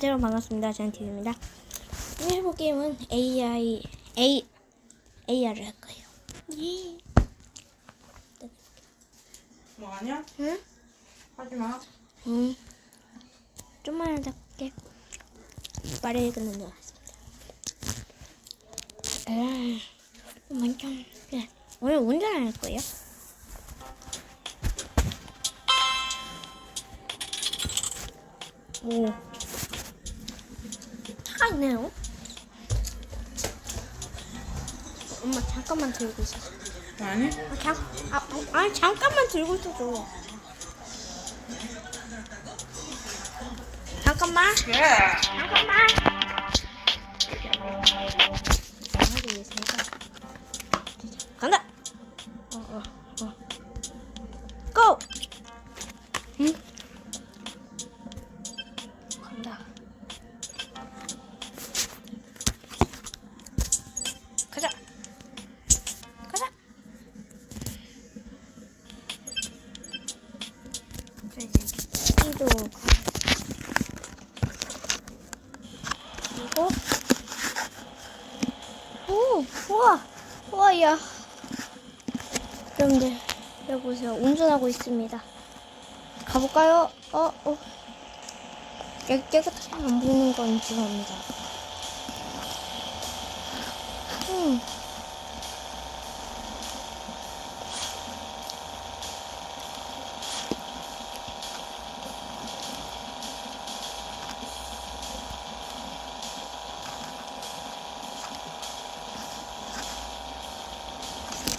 안녕하세요 반갑습니다 저는 TV입니다 오늘 해볼 게임은 AI A AR을 할 거예요 예. 뭐 아니야? 응? 하지 마. 응 좀만 하다 볼게 빠르게 끝낸 것 같습니다 에이 먼저 네. 오늘 운전할 거예요 오 있네요 엄마 잠깐만 들고 있어 아니? 아, 잠, 아, 아, 아니 잠깐만 들고 있어줘. 잠깐만. 예. 잠깐만. 하기 위해서니까. 간다. 어, 어, 어. 고. 응? 이도 그리고 오 우와. 우와 야. 여러분들 여기 보세요. 운전하고 있습니다. 가볼까요? 어 어. 깨, 깨끗하게 안 보이는 건 죄송합니다. 음